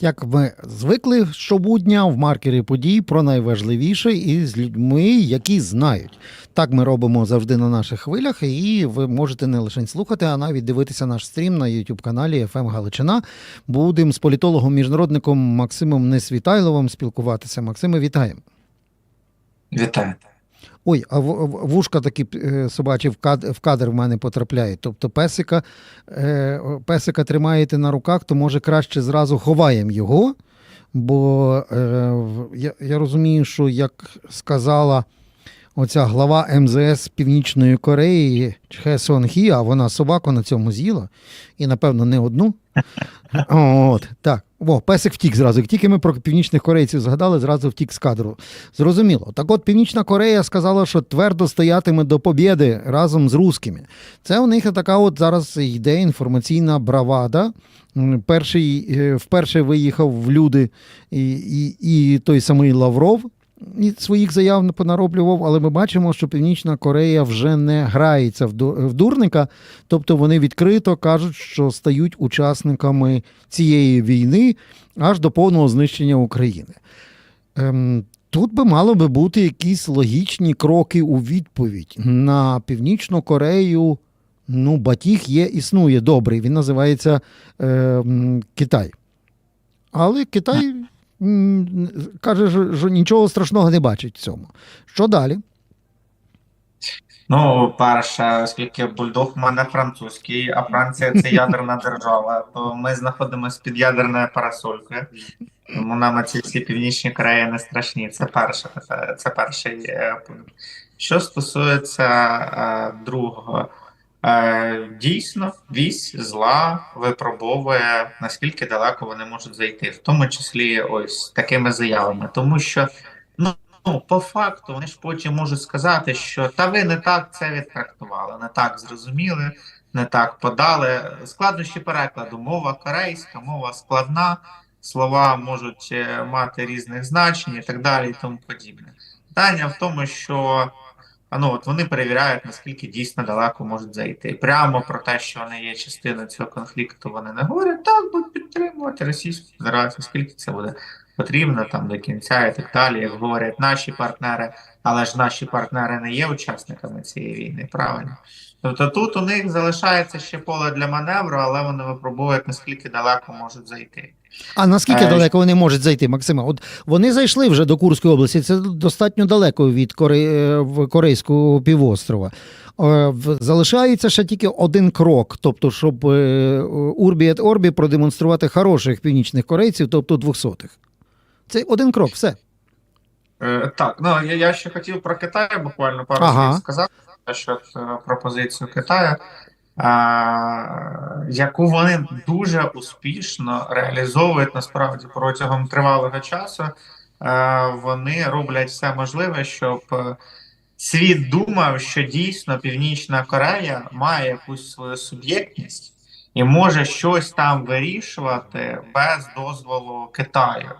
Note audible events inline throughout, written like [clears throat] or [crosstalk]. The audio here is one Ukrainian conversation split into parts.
Як ми звикли щобудня в маркері подій про найважливіше і з людьми, які знають. Так ми робимо завжди на наших хвилях, і ви можете не лише слухати, а навіть дивитися наш стрім на youtube каналі «ФМ Галичина. Будемо з політологом-міжнародником Максимом Несвітайловим спілкуватися. Максиме, вітаємо. Вітаю. Ой, а вушка такі е, собачі в кадр, в кадр в мене потрапляють. Тобто песика, е, песика тримаєте на руках, то може краще зразу ховаємо його. Бо е, я, я розумію, що як сказала оця глава МЗС Північної Кореї Чхе Сон Хі, а вона собаку на цьому з'їла, і напевно не одну. [laughs] От, так. О, песик втік зразу. Як тільки ми про північних корейців згадали, зразу втік з кадру. Зрозуміло. Так от Північна Корея сказала, що твердо стоятиме до побєди разом з русскими. Це у них така от зараз йде інформаційна бравада. Перший е, вперше виїхав в люди і, і, і той самий Лавров. Своїх заяв не понароблював, але ми бачимо, що Північна Корея вже не грається в дурника, тобто вони відкрито кажуть, що стають учасниками цієї війни аж до повного знищення України. Ем, тут би мало би бути якісь логічні кроки у відповідь на Північну Корею. Ну, батіг є, існує добрий. Він називається е, Китай. Але Китай каже, що, нічого страшного не бачить в цьому. Що далі? Ну, перше, оскільки бульдог в мене французький, а Франція це [laughs] ядерна держава, то ми знаходимося під ядерною парасолькою. Тому нам ці всі північні Кореї не страшні. Це перше, це, це перший е, пункт. Що стосується е, другого, дійсно, вісь зла випробовує наскільки далеко вони можуть зайти, в тому числі ось такими заявами, тому що ну. По факту, вони ж потім можуть сказати, що та ви не так це відтрактували, не так зрозуміли, не так подали. Складнощі перекладу. Мова корейська, мова складна, слова можуть е, мати різних значень і так далі, і тому подібне. Питання в тому, що ну, от вони перевіряють, наскільки дійсно далеко можуть зайти. Прямо про те, що вони є частиною цього конфлікту, вони не говорять, так будуть підтримувати Російську Федерацію, скільки це буде потрібно там до кінця і так далі, як говорять наші партнери, але ж наші партнери не є учасниками цієї війни, правильно? Тобто тут у них залишається ще поле для маневру, але вони випробують, наскільки далеко можуть зайти. А наскільки Е, далеко вони можуть зайти, Максима? От вони зайшли вже до Курської області. Це достатньо далеко від Коре... е, Корейського півострова. Е, Залишається ще тільки один крок, тобто, щоб Урбі et Орбі продемонструвати хороших північних корейців, тобто двохсотих. Це один крок, все. Е, так, ну я, я ще хотів про Китай буквально пару Ага. слів сказати що е, пропозицію Китаю, е, яку вони дуже успішно реалізовують насправді протягом тривалого часу. Е, вони роблять все можливе, щоб світ думав, що дійсно Північна Корея має якусь свою суб'єктність і може щось там вирішувати без дозволу Китаю.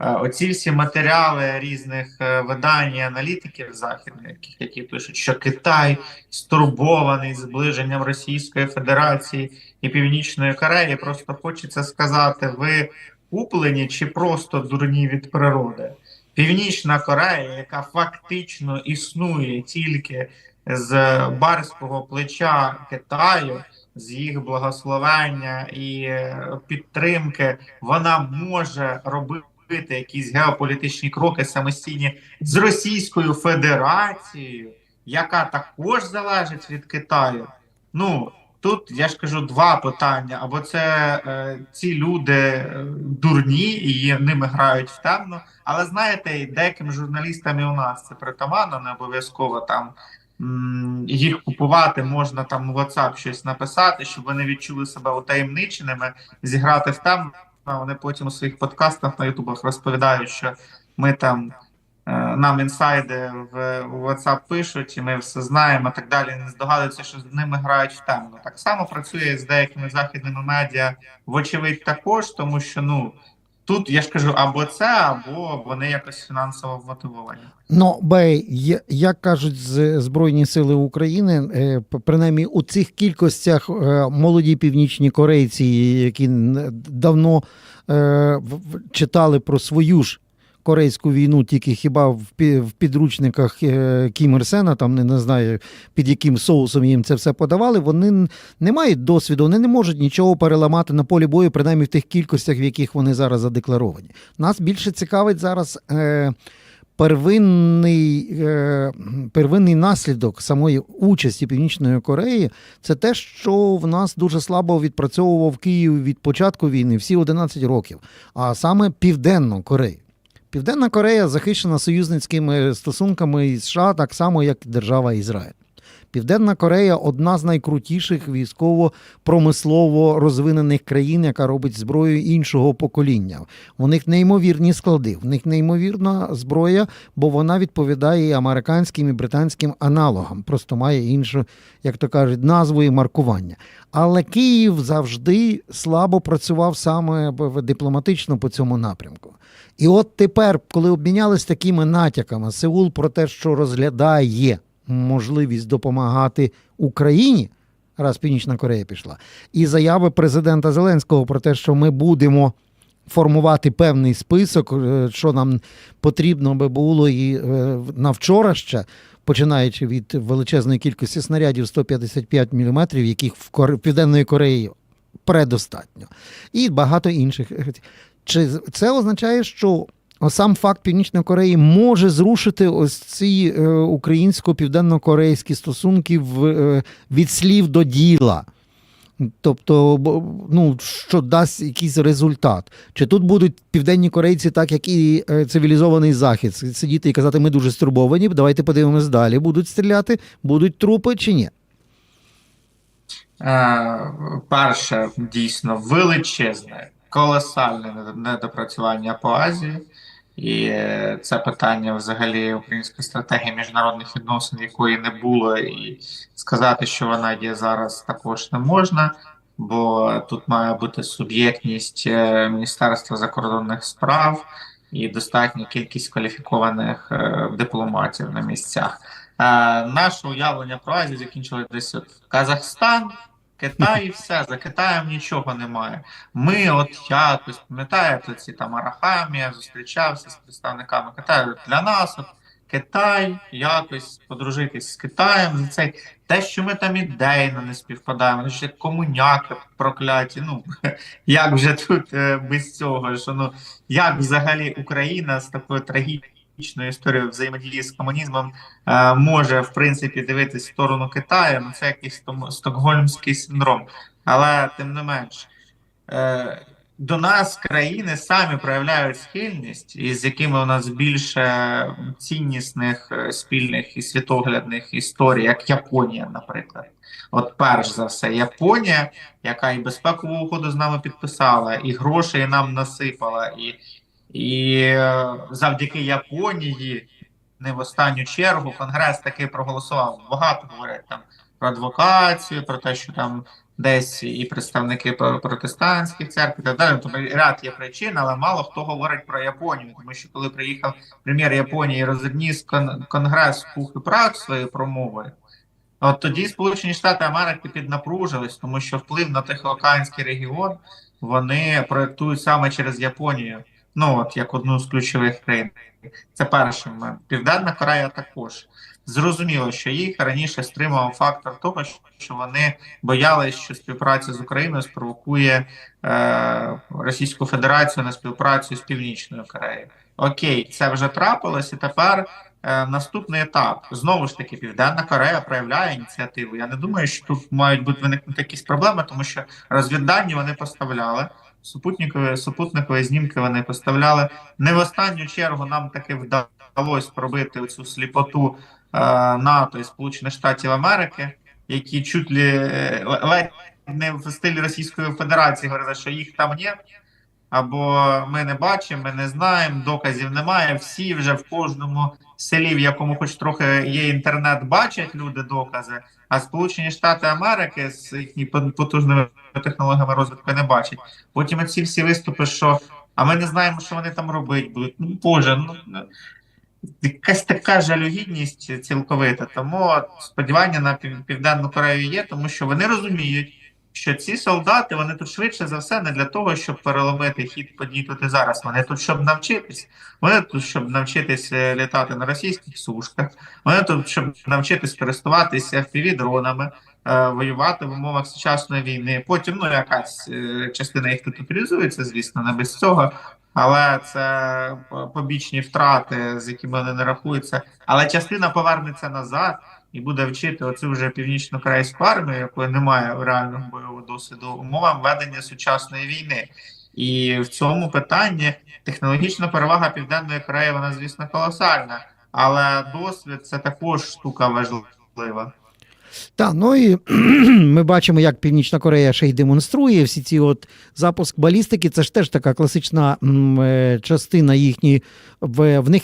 Е, Оці всі матеріали різних е, видань і аналітиків західних, які пишуть, що Китай стурбований зближенням Російської Федерації і Північної Кореї. Просто хочеться сказати, ви куплені чи просто дурні від природи. Північна Корея, яка фактично існує тільки з барського плеча Китаю, з їх благословення і е, підтримки, вона може робити робити якісь геополітичні кроки самостійні з Російською Федерацією, яка також залежить від Китаю. Ну тут я ж кажу два питання: або це е, ці люди е, дурні і ними грають в темно. Але знаєте, деяким журналістам і у нас це притаманно, не обов'язково там. Їх купувати можна там в WhatsApp щось написати, щоб вони відчули себе утаємниченими, зіграти в темно. Вони потім у своїх подкастах на Ютубах розповідають, що ми там е, нам інсайди в, в WhatsApp пишуть, і ми все знаємо, і так далі. Не здогадуються, що з ними грають в темно. Так само працює з деякими західними медіа, вочевидь, також, тому що ну тут я ж кажу, або це, або вони якось фінансово вмотивовані. Ну, Бей, як кажуть з- Збройні Сили України, е, принаймні у цих кількостях е, молоді північні корейці, які давно е, читали про свою ж корейську війну, тільки хіба в пі- в підручниках е, Кім Ір Сена, там не знаю під яким соусом їм це все подавали, вони не мають досвіду, вони не можуть нічого переламати на полі бою, принаймні в тих кількостях, в яких вони зараз задекларовані. Нас більше цікавить зараз. Е, первинний, е, первинний наслідок самої участі Північної Кореї це те, що в нас дуже слабо відпрацьовував Київ від початку війни, всі 11 років, а саме Південну Корею. Південна Корея захищена союзницькими стосунками із США, так само як держава Ізраїль. Південна Корея одна з найкрутіших військово-промислово розвинених країн, яка робить зброю іншого покоління. У них неймовірні склади, в них неймовірна зброя, бо вона відповідає і американським і британським аналогам, просто має іншу, як то кажуть, назву і маркування. Але Київ завжди слабо працював саме дипломатично по цьому напрямку. І от тепер, коли обмінялись такими натяками, Сеул про те, що розглядає можливість допомагати Україні, раз Північна Корея пішла, і заяви президента Зеленського про те, що ми будемо формувати певний список, е, що нам потрібно би було і е, на вчора ще. Починаючи від величезної кількості снарядів 155 мм, яких в Південної Кореї предостатньо, і багато інших. Чи це означає, що сам факт Північної Кореї може зрушити ось ці е, українсько-південно-корейські стосунки в, е, від слів до діла? Тобто, ну, що дасть якийсь результат? Чи тут будуть південні корейці, так як і е, цивілізований захід, сидіти і казати, ми дуже стурбовані, давайте подивимось далі, будуть стріляти, будуть трупи чи ні? Перше, дійсно величезне, колосальне недопрацювання по Азії, і це питання взагалі української стратегії міжнародних відносин, якої не було, і сказати, що вона є зараз, також не можна. Бо тут має бути суб'єктність е, Міністерства закордонних справ і достатня кількість кваліфікованих е, дипломатів на місцях. Е, наше уявлення про Азію закінчилось десь от Казахстан, Китай і все. За Китаєм нічого немає. Ми, от якось, пам'ятаєте, ці там Арахамія зустрічався з представниками Китаю. Для нас от Китай, якось подружитись з Китаєм за цей. Те, що ми там ідейно не співпадаємо, ще комуняки прокляті. Ну [laughs] як вже тут е, без цього? Що ну як взагалі Україна з такою трагічною історією взаємодії з комунізмом е, може в принципі дивитись в сторону Китаю? Ну це якийсь стокгольмський синдром. Але тим не менш. Е, до нас країни самі проявляють схильність, і з якими у нас більше ціннісних е, спільних і світоглядних історій, як Японія, наприклад. От перш за все, Японія, яка і безпекову угоду з нами підписала, і грошей нам насипала, і, і е, завдяки Японії, не в останню чергу, Конгрес таки проголосував. Багато говорять там про адвокацію, про те, що там десь і представники протестантських церкв так далі. Тобто ряд є причин, але мало хто говорить про Японію, тому що коли приїхав прем'єр Японії кон конгрес пух і прах своєю промовою. От тоді Сполучені Штати Америки піднапружились, тому що вплив на Тихоокеанський регіон вони проєктують саме через Японію. Ну от як одну з ключових країн. Це перший момент. Південна Корея також. Зрозуміло, що їх раніше стримував фактор того, що вони боялись, що співпраця з Україною спровокує е, Російську Федерацію на співпрацю з Північною Кореєю. Окей, це вже трапилось, і тепер е, наступний етап. Знову ж таки, Південна Корея проявляє ініціативу. Я не думаю, що тут мають бути виникнути якісь проблеми, тому що розвіддані вони поставляли. Супутникові супутникові знімки вони поставляли. Не в останню чергу нам таки вдалося пробити цю сліпоту е, НАТО і Сполучених Штатів Америки, які чуть е, ледь не в стилі Російської Федерації говорили, що їх там є, або ми не бачимо, ми не знаємо, доказів немає. Всі вже в кожному селі, в якому хоч трохи є інтернет, бачать люди докази. А Сполучені Штати Америки з їхніми потужними технологіями розвитку не бачать. Потім ці всі виступи, що а ми не знаємо, що вони там робити будуть. Ну, Боже, ну якась така жалюгідність цілковита. Тому сподівання на Пів- Південну Корею є, тому що вони розуміють, що ці солдати вони тут швидше за все не для того, щоб переломити хід подій тут і зараз. Вони тут, щоб навчитись. Вони тут, щоб навчитись е, літати на російських сушках. Вони тут, щоб навчитись користуватися FPV-дронами, е, воювати в умовах сучасної війни. Потім ну якась е, частина їх тут утилізується, звісно, не без цього. Але це побічні втрати, з якими вони не рахуються. Але частина повернеться назад і буде вчити оцю вже північно крайську армію, якої немає реального бойового досвіду, умовам ведення сучасної війни. І в цьому питанні технологічна перевага Південної Кореї, вона, звісно, колосальна, але досвід це також штука важлива. Так, ну і [clears throat] ми бачимо, як Північна Корея ще й демонструє всі ці от запуск балістики. Це ж теж така класична е, частина їхньої. В, в них,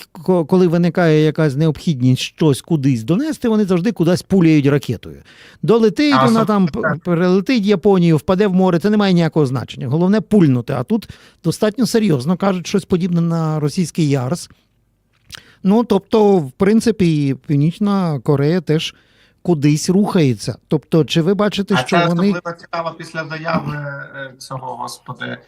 коли виникає якась необхідність щось кудись донести, вони завжди кудись пуляють ракетою. Долетить А, вона там, так. п- перелетить Японію, впаде в море, це не має ніякого значення. Головне пульнути. А тут достатньо серйозно кажуть щось подібне на російський Ярс. Ну, тобто, в принципі, Північна Корея теж кудись рухається. Тобто, чи ви бачите, А що це вони. особливо цікаво після заяви е, цього господи е,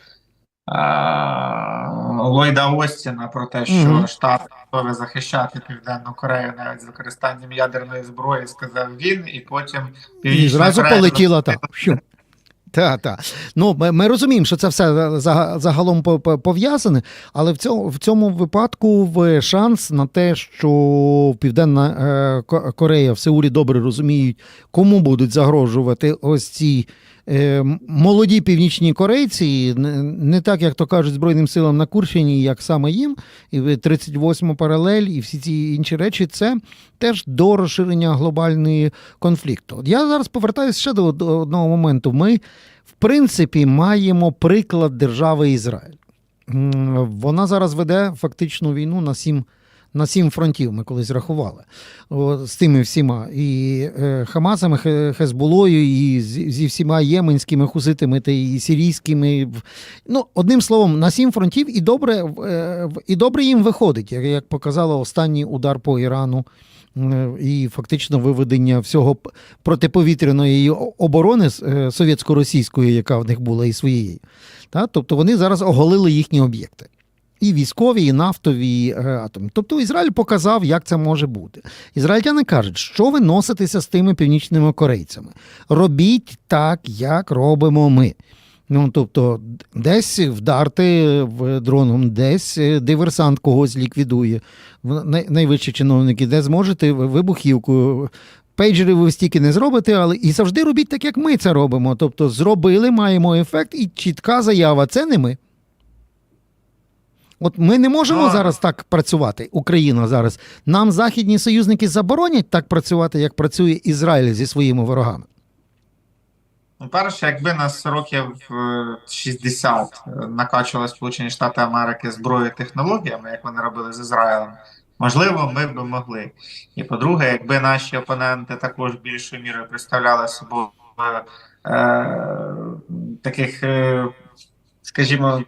Ллойда Остіна про те, що mm -hmm. штат готові захищати Південну Корею навіть з використанням ядерної зброї, сказав він, і потім І зразу полетіла так. Що? Так, так. Ну, ми, ми розуміємо, що це все загалом по- по- пов'язане, але в цьому, в цьому випадку шанс на те, що Південна е, Корея в Сеулі добре розуміють, кому будуть загрожувати ось ці молоді північні корейці, не, так, як то кажуть, Збройним силам на Курщині, як саме їм, і 38 паралель, і всі ці інші речі, це теж до розширення глобальної конфлікту. Я зараз повертаюся ще до, одного моменту. Ми, в принципі, маємо приклад держави Ізраїль. Вона зараз веде фактичну війну на сім, на сім фронтів. Ми колись рахували з тими всіма. І е, Хамасами, Хе- Хезболою, і зі, всіма єменськими хуситами та і сирійськими. Ну, одним словом, на сім фронтів і добре, е, і добре їм виходить, як, показало останній удар по Ірану е, і фактично виведення всього протиповітряної оборони совєтсько-російської, яка в них була і своєї. Тобто вони зараз оголили їхні об'єкти. І військові, і нафтові, е. Тобто Ізраїль показав, як це може бути. Ізраїльтяни кажуть, що ви носитеся з тими північними корейцями. Робіть так, як робимо ми. Ну, тобто, десь вдарти в дроном, десь е, диверсант когось ліквідує, найвищі чиновники, де зможете вибухівку. Пейджери ви стільки не зробите, але і завжди робіть так, як ми це робимо. Тобто, зробили, маємо ефект, і чітка заява це не ми. От ми не можемо Ну, зараз так працювати. Україна зараз. Нам західні союзники заборонять так працювати, як працює Ізраїль зі своїми ворогами. Ну, перше, якби нас років е, 60 накачували Сполучені Штати Америки зброєю і технологіями, як вони робили з Ізраїлем, можливо, ми б могли. І по-друге, якби наші опоненти також більшою мірою представляли собою е, таких, е, скажімо,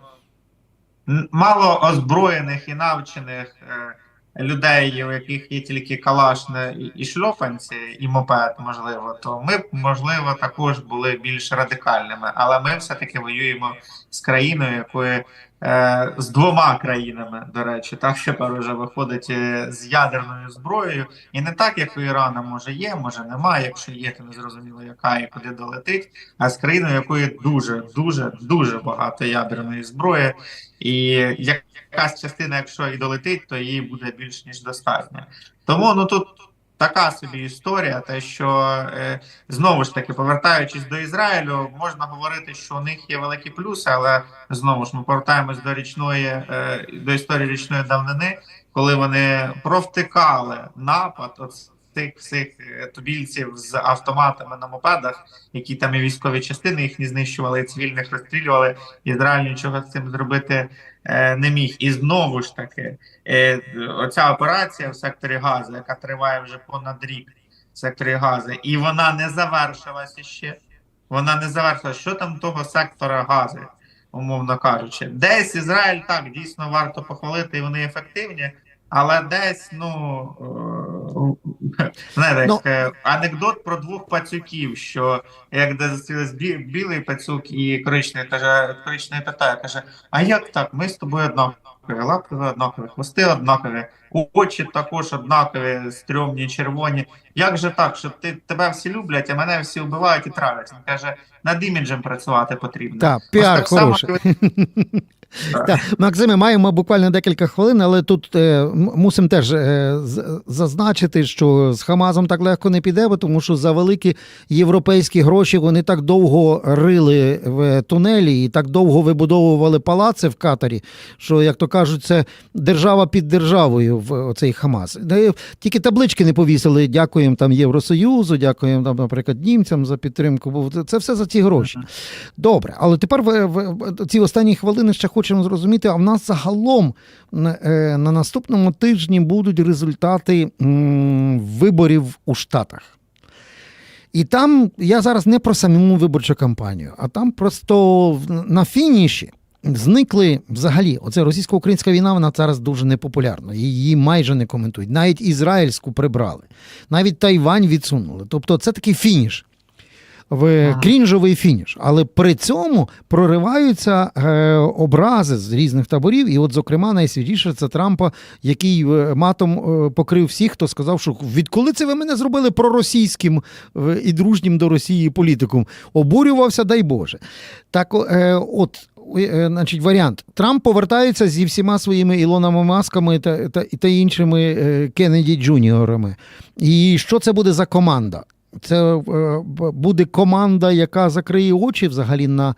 мало озброєних і навчених е, людей, у яких є тільки калаш і, і шльопанці, і мопед, можливо, то ми можливо, також були більш радикальними. Але ми все-таки воюємо з країною, якої е, з двома країнами, до речі, так тепер уже виходить е, з ядерною зброєю, і не так, як у Ірана, може є, може немає. Якщо є, то не зрозуміло, яка і куди долетить. А з країною, якої дуже, дуже, дуже багато ядерної зброї, і якась частина, якщо і долетить, то її буде більш ніж достатньо. Тому ну тут така собі історія, те, що е, знову ж таки, повертаючись до Ізраїлю, можна говорити, що у них є великі плюси, але знову ж ми повертаємось до річної е, до історії річної давнини, коли вони провтикали напад от тих всіх е, тубільців з автоматами на мопедах, які там і військові частини їхні знищували, і цивільних розстрілювали. Ізраїль нічого з цим зробити не міг. І знову ж таки, е, оця операція в секторі Газу, яка триває вже понад рік в секторі Газу, і вона не завершилася ще. Вона не завершилася. Що там того сектора Гази? умовно кажучи. Десь Ізраїль так дійсно варто похвалити, і вони ефективні. Але десь, ну е, [laughs] знаєте, Ну. е, анекдот про двох пацюків, що як де зустрілись бі- білий пацюк і коричневий каже, коричневий питає, каже: А як так? Ми з тобою однакові, лапки однакові, хвости однакові, очі також однакові, стрьомні, червоні. Як же так, що ти тебе всі люблять, а мене всі вбивають і травлять? Він каже, над іміджем працювати потрібно. Так, Ось піар так само, хороший. [laughs] Так, Максиме, маємо буквально декілька хвилин, але тут е, мусимо теж е, зазначити, що з Хамазом так легко не піде, бо тому що за великі європейські гроші вони так довго рили в тунелі і так довго вибудовували палаци в Катарі, що, як то кажуть, це держава під державою в оцей Хамас. Де Тільки таблички не повісили. Дякуємо там Євросоюзу, дякуємо там, наприклад, німцям за підтримку. Бо це все за ці гроші. Добре, але тепер в, в, в ці останні хвилини ще хочемо зрозуміти, а в нас загалом на, е, наступному тижні будуть результати виборів у Штатах. І там я зараз не про саму виборчу кампанію, а там просто на фініші зникли взагалі. Оце російсько-українська війна, вона зараз дуже непопулярна. Її майже не коментують. Навіть ізраїльську прибрали, навіть Тайвань відсунули. Тобто це такий фініш в крінжовий фініш. Але при цьому прориваються е, образи з різних таборів. І, от, зокрема, найсвіжіше це Трампа, який е, матом е, покрив всіх, хто сказав, що відколи це ви мене зробили проросійським е, і дружнім до Росії політиком, обурювався, дай Боже. Так, е, от. Значить, варіант. Трамп повертається зі всіма своїми Ілонами Масками та, та, та іншими е, Кеннеді Джуніорами. І що це буде за команда? Це е, буде команда, яка закриє очі взагалі на,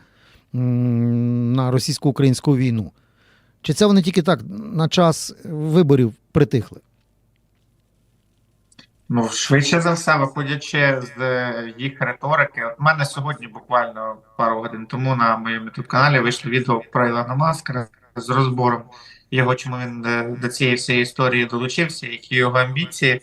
на російсько-українську війну? Чи це вони тільки так на час виборів притихли? Ну, швидше за все, виходячи з е, їх риторики. От мене сьогодні, буквально пару годин тому, на моєму youtube каналі вийшло відео про Ілона Маска з розбором його, чому він е, до цієї всієї історії долучився, які його амбіції,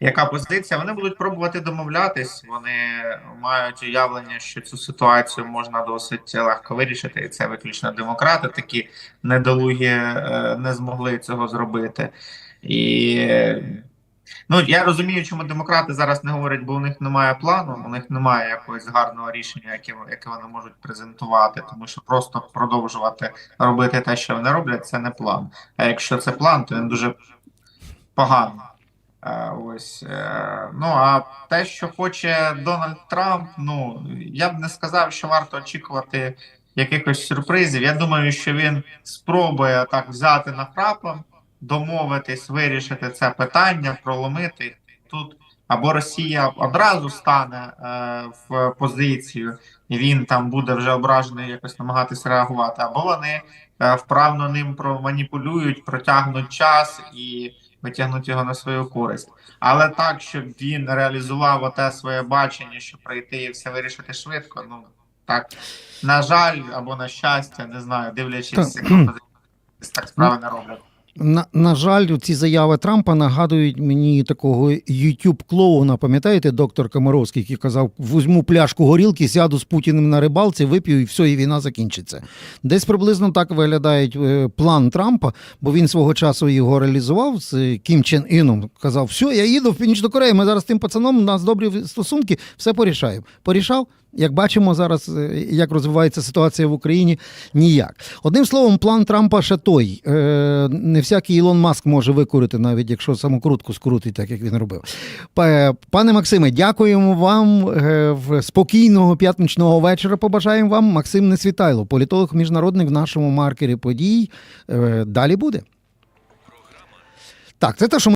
яка позиція. Вони будуть пробувати домовлятись. Вони мають уявлення, що цю ситуацію можна досить легко вирішити, і це виключно демократи. Такі недолугі е, не змогли цього зробити. І Ну я розумію, чому демократи зараз не говорять, бо у них немає плану, у них немає якогось гарного рішення, яке, яке вони можуть презентувати, тому що просто продовжувати робити те, що вони роблять, це не план. А якщо це план, то він дуже поганий. Е, Ось е, ну а те, що хоче Дональд Трамп, ну я б не сказав, що варто очікувати якихось сюрпризів. Я думаю, що він спробує так взяти на храпом, домовитись, вирішити це питання, проломити тут. Або Росія одразу стане е, в позицію, і він там буде вже ображений якось намагатися реагувати, або вони е, вправно ним проманіпулюють, протягнуть час і витягнуть його на свою користь. Але так, щоб він реалізував оте своє бачення, що прийти і все вирішити швидко. Ну так на жаль, або на щастя, не знаю, дивлячись, Так. як так справи не роблять. На, на жаль, ці заяви Трампа нагадують мені такого youtube клоуна пам'ятаєте, доктор Комаровський, який казав: візьму пляшку горілки, сяду з Путіним на рибалці, вип'ю, і все, і війна закінчиться. Десь приблизно так виглядає е, план Трампа, бо він свого часу його реалізував з Кім Чен Іном. Казав, все, я їду в Північну Корею, ми зараз з тим пацаном, у нас добрі стосунки, все порішаємо. Порішав? Як бачимо зараз, е, як розвивається ситуація в Україні, ніяк. Одним словом, план Трампа ще той. Е, Не всякий Ілон Маск може викурити, навіть якщо самокрутку скрутить, так як він робив. Пане Максиме, дякуємо вам. е, Спокійного п'ятничного вечора. Побажаємо вам. Максим Несвітайло, політолог міжнародник в нашому маркері подій. Далі буде. Так, це те, що ми